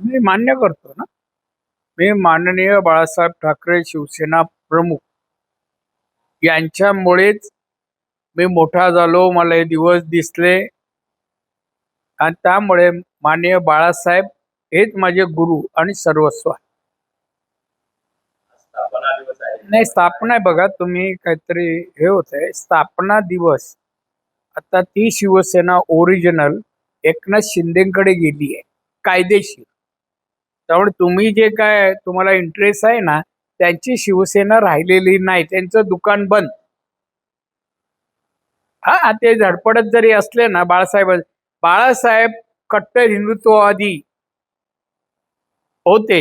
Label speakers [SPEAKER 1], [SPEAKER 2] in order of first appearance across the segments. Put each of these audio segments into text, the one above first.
[SPEAKER 1] मी मान्य करतो ना. मी माननीय बाळासाहेब ठाकरे शिवसेना प्रमुख. यांच्यामुळेच मी मोठा झालो मला हे दिवस दिसले. आणि त्यामुळे माननीय बाळासाहेब हेच माझे गुरु आणि सर्वस्व नाही स्थापना आहे बघा तुम्ही काहीतरी हे होत आहे स्थापना दिवस. आता ती शिवसेना ओरिजिनल एकनाथ शिंदेकडे गेली आहे कायदेशीर. त्यामुळे तुम्ही जे काय तुम्हाला इंटरेस्ट आहे ना त्यांची शिवसेना राहिलेली नाही त्यांचं दुकान बंद. हा ते झडपडत जरी असले ना बाळासाहेब बाळासाहेब कट्टर हिंदुत्ववादी होते.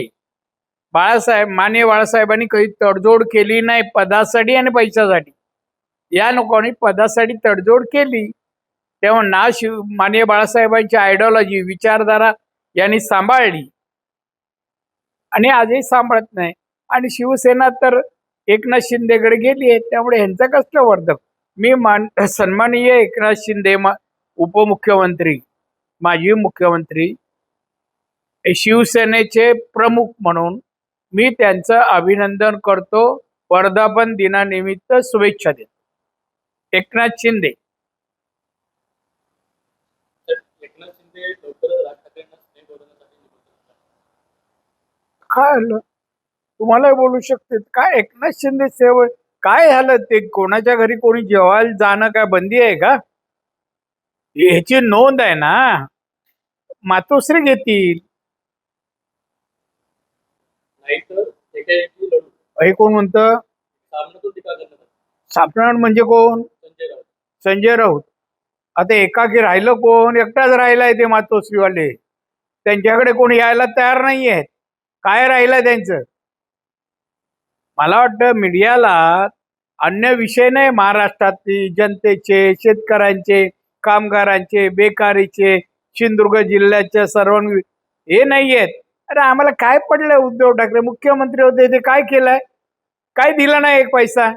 [SPEAKER 1] बाळासाहेब माने बाळासाहेबांनी काही तडजोड केली नाही पदासाठी आणि पैशासाठी. या लोकांनी पदासाठी तडजोड केली. तेव्हा ना शिव माने बाळासाहेबांची आयडिओलॉजी विचारधारा यांनी सांभाळली. आणि आजही सांभाळत नाही. आणि शिवसेना तर एकनाथ शिंदेकडे गेली आहे त्यामुळे ह्यांचं कष्टवर्धक. मी मान सन्माननीय एकनाथ शिंदे मा उपमुख्यमंत्री माजी मुख्यमंत्री शिवसेनेचे प्रमुख म्हणून मी त्यांचं अभिनंदन करतो. वर्धापन दिनानिमित्त शुभेच्छा देतो. एकनाथ शिंदे.
[SPEAKER 2] एकनाथ शिंदे
[SPEAKER 1] काय आलं? तुम्हाला बोलू शकते. काय एकनाथ शिंदे सेव काय झालं ते? कोणाच्या घरी कोणी जेवायला जाणं काय बंदी आहे का? ह्याची नोंद आहे ना. मातोश्री घेतील. हे कोण म्हणतं. सापणार म्हणजे कोण?
[SPEAKER 2] संजय राऊत.
[SPEAKER 1] आता एकाकी राहिलं कोण? एकटाच राहिलाय ते मातोश्रीवाले. त्यांच्याकडे कोणी यायला तयार नाही आहेत काय राहिलं त्यांचं? मला वाटतं मीडियाला अन्य विषय नाही महाराष्ट्रातील जनतेचे शेतकऱ्यांचे कामगारांचे बेकारीचे सिंधुदुर्ग जिल्ह्याच्या सर्व हे नाही आहेत अरे आम्हाला काय पडलंय उद्धव ठाकरे? मुख्यमंत्री होते ते काय केलंय? काय दिलं नाही एक पैसा?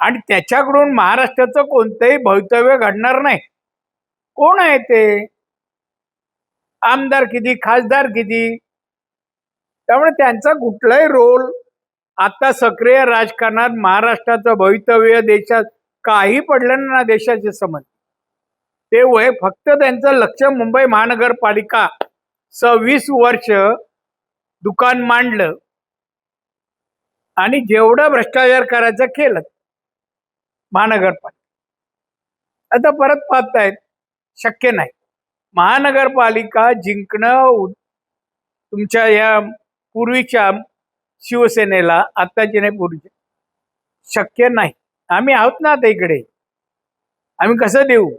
[SPEAKER 1] आणि त्याच्याकडून महाराष्ट्राचं कोणतंही भवितव्य घडणार नाही. कोण आहे ते? आमदार किती? खासदार किती? त्यामुळे त्यांचा कुठलाही रोल आता सक्रिय राजकारणात महाराष्ट्राचं भवितव्य देशात काही पडलं ना देशाचे समज. ते वय फक्त त्यांचं लक्ष मुंबई महानगरपालिका सव्वीस वर्ष दुकान मांडलं. आणि जेवढं भ्रष्टाचार करायचं केलं महानगरपालिका. आता परत पाहतायत शक्य नाही. महानगरपालिका जिंकणं तुमच्या या पूर्वीच्या शिवसेनेला आत्ताची नाही पूर्वीच्या शक्य नाही. आम्ही आहोत ना आता इकडे. आम्ही कसं देऊ?